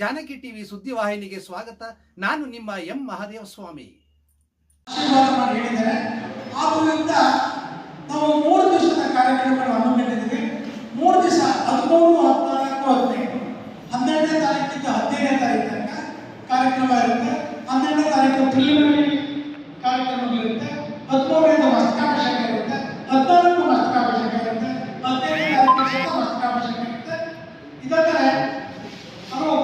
Janaki TV ಸುದ್ದಿವಾಹಿನಿಗೆ ಸ್ವಾಗತ. ನಾನು ನಿಮ್ಮ ಎಂ ಮಹಾದೇವ ಸ್ವಾಮಿ. ನಾವು ಮೂರು ದಿವಸದ ಮೂರು ಹನ್ನೆರಡನೇ ತಾರೀಕು ಕಾರ್ಯಕ್ರಮ ಇರುತ್ತೆ. ಹನ್ನೆರಡನೇ ತಾರೀಕು ಪ್ರಿಲಿಮಿನರಿ ಕಾರ್ಯಕ್ರಮಗಳಿರುತ್ತೆ. ಹದಿಮೂರನೇದು ಮಸ್ತಕಾಭಿಷೇಕ ಇರುತ್ತೆ ಹದಿನಾಲ್ಕು ಮಸ್ತಕಾಭಿಷೇಕ ಇರುತ್ತೆ ಹದಿನೈದನೇ ತಾರೀಕು ಸಹ ಮಸ್ತಕಾಭಿಷೇಕ ಇರುತ್ತೆ ಇದಲ್ಲದೆ ನಾವು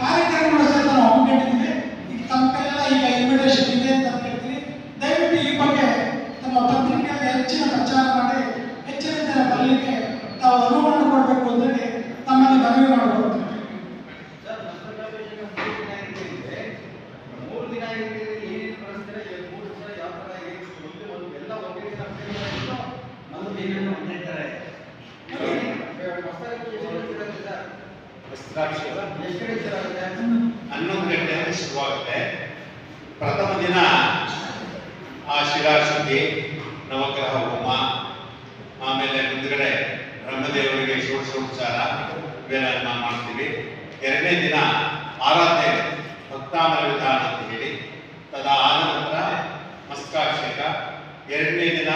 ಕಾರ್ಯಕ್ರಮಗಳ ಸಹಿತ ನಾವು ಹಮ್ಮಿಕೊಂಡಿದ್ದೀವಿ ಈಗ ತಮ್ಮ ಕೈಯೆಲ್ಲ ಈಗ ಇನ್ವಿಟೇಷನ್ ಇದೆ ಅಂತ ಹೇಳ್ತೀವಿ ದಯವಿಟ್ಟು ಈ ಬಗ್ಗೆ ನಮ್ಮ ಪತ್ರಿಕೆಯಲ್ಲಿ ಹೆಚ್ಚಿನ ಪ್ರಚಾರ ಮಾಡಿ ಹೆಚ್ಚಿನ ಜನ ಬರಲಿಕ್ಕೆ ತಾವು ಅನುಮಾನ ಕೊಡಬೇಕು ಅಂತೇಳಿ ತಮ್ಮಲ್ಲಿ ಮನವಿ ಮಾಡಿಕೊಡ್ತೀವಿ ಸರ್ ಮೂರು ದಿನ ಇದೆ ಏನೇನು ಬಳಸ್ತಾರೆ ಮೂರು ದಿವಸ ಯಾವ ಥರ ಇದೆ ಒಂದು ಒಂದು ಎಲ್ಲ ಒಂದೇ ದಿನ ಒಂದು ಏನೇನು ಅಂತಾರೆ ಎಷ್ಟು ಹೇಳ್ತೀರಾಗುತ್ತೆ ಹನ್ನೊಂದು ಗಂಟೆ ಶುರುವಾಗುತ್ತೆ ಪ್ರಥಮ ದಿನ ಆ ಶಿಲಾಶುದ್ಧಿ ನವಗ್ರಹ ಹೋಮ ಆಮೇಲೆ ಮುಂದ್ಗಡೆ ಬ್ರಹ್ಮದೇವರಿಗೆ ಷೋಡಶೋಪಚಾರ ಇವೆಲ್ಲ ಮಾಡ್ತೀವಿ ಎರಡನೇ ದಿನ ಆರಾಧನೆ ಭಕ್ತಾಮರ ವಿಧಾನ ಅಂತ ಹೇಳಿ ತದಾ ನಂತರ ಮಸ್ಕಾಭಿಷೇಕ ಎರಡನೇ ದಿನ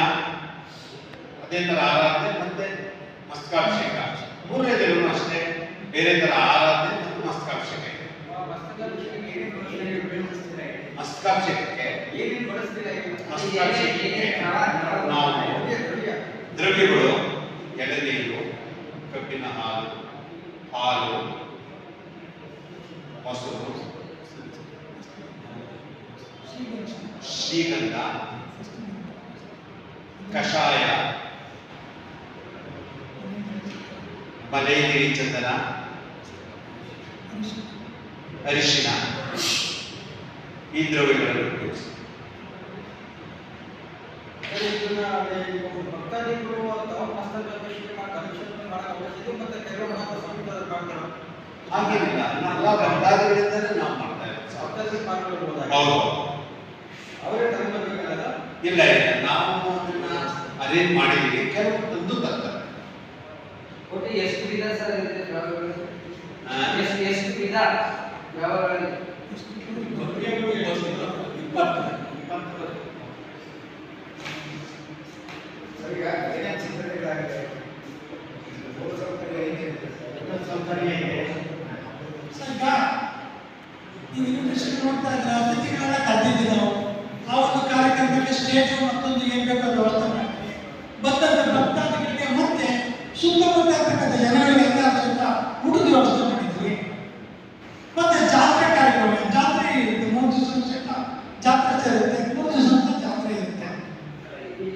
ಅದೇ ಥರ ಆರಾಧನೆ ಮತ್ತೆ ಬೇರೆ ಥರ ಆರಾಧನೆ ಮತ್ತು ಏನೇನು ಬಳಸ್ತೀರಾ ಮಸ್ಕಾಭಿಷೇಕಕ್ಕೆ ನಾವು ದ್ರವ್ಯಗಳು ಎಳನೀರು ಕಬ್ಬಿನ ಹಾಲು ಹಾಲು, ಮೊಸರು, ಶ್ರೀಗಂಧ, ಕಷಾಯ ಮಲೈಗಿರಿ ಚಂದನ ಅರಿಶಿನ. ಈ ದ್ರವ್ಯಗಳನ್ನು ಉಪಯೋಗಿಸಿ. ಹಾಗೇನಿಲ್ಲ ಭಕ್ತಾದಿಗಳಿಂದಲೇ ನಾವು ಮಾಡ್ತಾ ಇರೋದು. ಹೌದು. ಅವರೇ ಇಲ್ಲ ಇಲ್ಲ. ನಾವು ಅದನ್ನ ಅರೇಂಜ್ ಮಾಡಿದೀವಿ ಕೆಲವು ತಂದು ತರ್ತಾರೆ. ಒಟ್ಟು ಎಷ್ಟು ವಿಧ ಸರ್ ಎಷ್ಟು ಎಷ್ಟು ವಿಧ ವ್ಯವಹಾರಗಳು? ಈಗ ಏನೇನು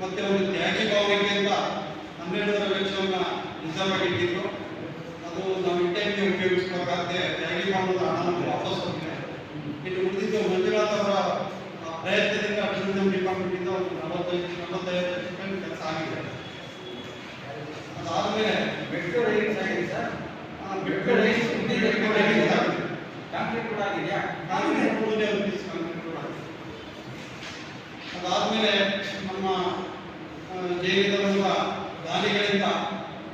ಮತ್ತೆ ಒಂದು ತ್ಯಾಗಿ ಭಾವನೆಗೆ ಅಂತ ಹನ್ನೆರಡರ ವೆಚ್ಚವನ್ನು ಆಗಿಟ್ಟಿದ್ರು. ಅದು ನಾವು ಇಂಟೈಮ್ಗೆ ಉಪಯೋಗಿಸಬೇಕಾದ್ರೆ ತ್ಯಾಗಿ ಭಾವನದ ಹಣವನ್ನು ವಾಪಸ್ ಹೋಗಿದೆ ಇನ್ನು ಉಳಿದಿದ್ದು ಮಂಜುನಾಥ್ ಅವರ ಆ, ಪ್ರಯತ್ನದಿಂದ ಟೂರಿಸಂ ಡಿಪಾರ್ಟ್ಮೆಂಟ್ ಇಂದ ಒಂದು ನಲವತ್ತೈದು ನಲವತ್ತೈದು ಲಕ್ಷ ರೂಪಾಯಿ ಕೆಲಸ ಆಗಿದೆ. ಅದಾದ್ಮೇಲೆ ಮೆಟ್ರೋ ರೈಲ್ಸ್ ಆಗಿದೆ ಸರ್. ಬೆಟ್ಟ ರೈಸ್ ಮುಂದೆ ರೈಸ್ ಆಗಿದೆ. ಕಾಂಕ್ರೀಟ್ ಕೂಡ ಆಗಿದೆಯಾ ಕಾಂಕ್ರೀಟ್ ರೋಡೇ ಒಂದು piece ಕಾಂಕ್ರೀಟ್ ರೋಡ್ ಆಗಿದೆ. ಅದಾದ್ಮೇಲೆ ನಮ್ಮ ಜೈಲಿನಲ್ಲಿರುವ ದಾನಿಗಳಿಂದ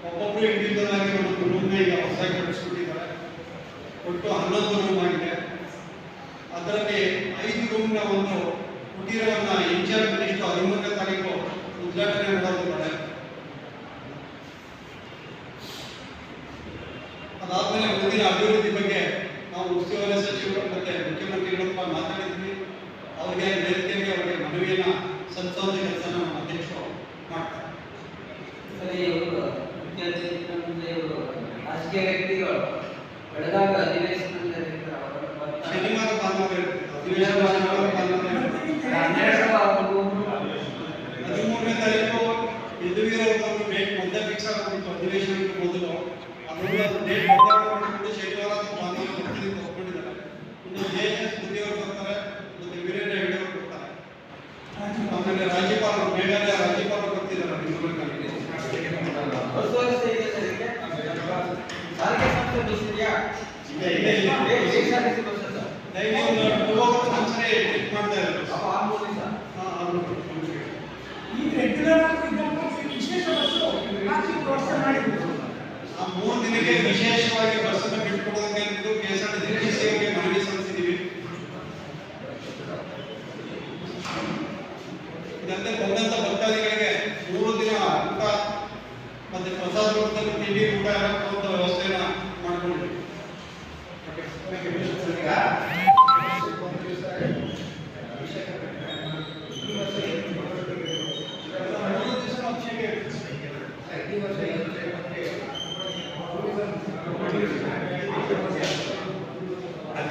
ಒಬ್ಬೊಬ್ಬರು ಇಂಡಿವಿಜುವಲ್ ಒಂದು ರೂಮ್ನ ಈಗ ಹೊಸದಾಗಿ ಕಟ್ಟಿಸ್ಬಿಟ್ಟಿದ್ದಾರೆ ಒಟ್ಟು ಹನ್ನೊಂದು ರೂಮ್ ಆಗಿದೆ. ಅದರಲ್ಲಿ ಐದು ರೂಮ್ನ ಒಂದು ಕುಟೀರವನ್ನ ಇಂಚಾರ್ಜ್ ಮಿನಿಸ್ಟರ್ ಹದಿಮೂರನೇ ತಾರೀಕು ಉದ್ಘಾಟನೆ ಮಾಡೋದಿದ್ದಾರೆ ಅದಾದ್ಮೇಲೆ ಮುಂದಿನ ಅಭಿವೃದ್ಧಿ ಬಗ್ಗೆ ನಾವು ಉಸ್ತುವಾರಿ ಸಚಿವರು ಮತ್ತೆ ಮುಖ್ಯಮಂತ್ರಿಗಳಪ್ಪ ಮಾತಾಡಿದ್ವಿ. ಅವ್ರಿಗೆ ವೇದಿಕೆಗೆ ಅವರಿಗೆ ಮನವಿಯನ್ನ ಕೆಲಸವನ್ನು ಕೆಲಸ ನಮ್ಮ ಅಧ್ಯಕ್ಷರು ಮಾಡ್ತಾರೆ ರಾಜಕೀಯ ವ್ಯಕ್ತಿಗಳು. ಬೆಳಗಾವಿ ಅಧಿವೇಶನದಲ್ಲಿ. ಅವರ. ಶನಿವಾರ. ಅಧಿವೇಶನ ಅವರು ಹದಿಮೂರನೇ ತಾರೀಕು ಯದುವೀರ ಮಧ್ಯ ಫಿಕ್ಸ್ ಆಗಬೇಕು ಮೂರು ದಿನಕ್ಕೆ ವಿಶೇಷವಾಗಿ ಬಸ್ಸನ್ನು ಬಿಟ್ಕೊಡೋದಕ್ಕೆ ಅಂದ್ಬಿಟ್ಟು K S R T C ಅವರಿಗೆ ಮನವಿ ಸಲ್ಲಿಸಿದ್ದೀವಿ ಇದಲ್ಲದೆ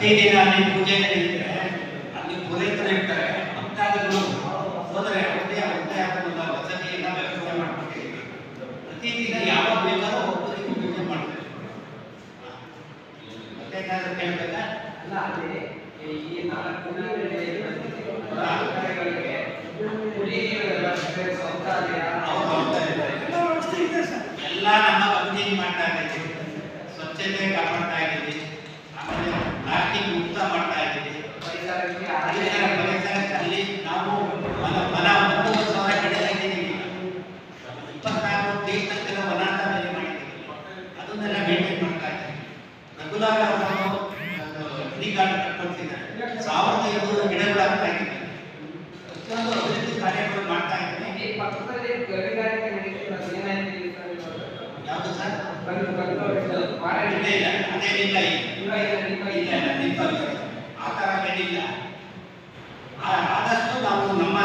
ಪ್ರತಿದಿನ ಅಲ್ಲಿ ಪೂಜೆ ನಡೀತಾರೆ. ಅಲ್ಲಿ ಪುರೋಹಿತರು ಇರ್ತಾರೆ. ಭಕ್ತಾದಿಗಳು ಹೋದರೆ ಅವ್ರದ್ದೇ ಅವ್ರದ್ದೇ ಆಗುವಂತಹ ವಸತಿಯನ್ನ ವ್ಯವಸ್ಥೆ ಮಾಡ್ಕೊಂಡಿದ್ದೀವಿ ಪ್ರತಿದಿನ ಯಾವಾಗ ಬೇಕಾದ್ರೂ ಒಬ್ಬರಿಗೆ ಪೂಜೆ ಮಾಡ್ತಾರೆ. ಮತ್ತೆ ಏನಾದ್ರು ಕೇಳ್ಬೇಕಾ? ಅಲ್ಲ ಅಲ್ಲಿ ಈ ನಾಲ್ಕು ಶೌಚಾಲಯ ಎಲ್ಲ ನಮ್ಮ ಭಕ್ತಿ ಮಾಡ್ತಾ ಇದ್ದೀವಿ. ಸ್ವಚ್ಛತೆ ಕಾಪಾಡ್ತಾ ಇದ್ದೀವಿ. ಗಾರ್ಡ್ ಕಟ್ಕೊಳ್ತಿದ್ದಾರೆ ಸಾವಿರದ ಐನೂರು ಗಿಡಗಳಾಗ್ತಾ ಇದ್ದೀವಿ ಪ್ರತಿಯೊಂದು ಅಭಿವೃದ್ಧಿ ಕಾರ್ಯಗಳು ಮಾಡ್ತಾ? ಯಾವುದು ಸರ್? ಇಲ್ಲ ಇಲ್ಲ. ಅದೇನಿಲ್ಲ ಆ ಥರ ಏನಿಲ್ಲ. ಆದಷ್ಟು ನಾವು ನಮ್ಮ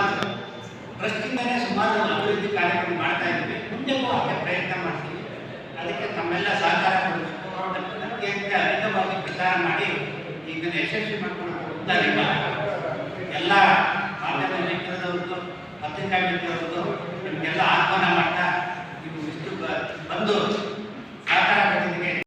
ಟ್ರಸ್ಟಿಂದನೇ ಸುಮಾರು ಅಭಿವೃದ್ಧಿ ಕಾರ್ಯಕ್ರಮ ಮಾಡ್ತಾ ಇದ್ದೀವಿ. ಮುಂದೆ ಪ್ರಯತ್ನ ಮಾಡ್ತೀವಿ. ಅದಕ್ಕೆ ತಮ್ಮೆಲ್ಲ ಸಹಕಾರ ಕೊಡಬೇಕು ಇದನ್ನು ಯಶಸ್ವಿ ಮಾಡ್ಕೊಂಡು ಹೋಗ್ತಾರಿಲ್ಲ ಎಲ್ಲ ಮಾಧ್ಯಮ ಮಿತ್ರದವ್ರದ್ದು ಪತ್ರಿಕಾ ಮಿತ್ರರದ್ದು ನಿಮಗೆಲ್ಲ ಆಹ್ವಾನ ಮಾಡ್ತಾ ನೀವು ಇಷ್ಟು ಬಂದು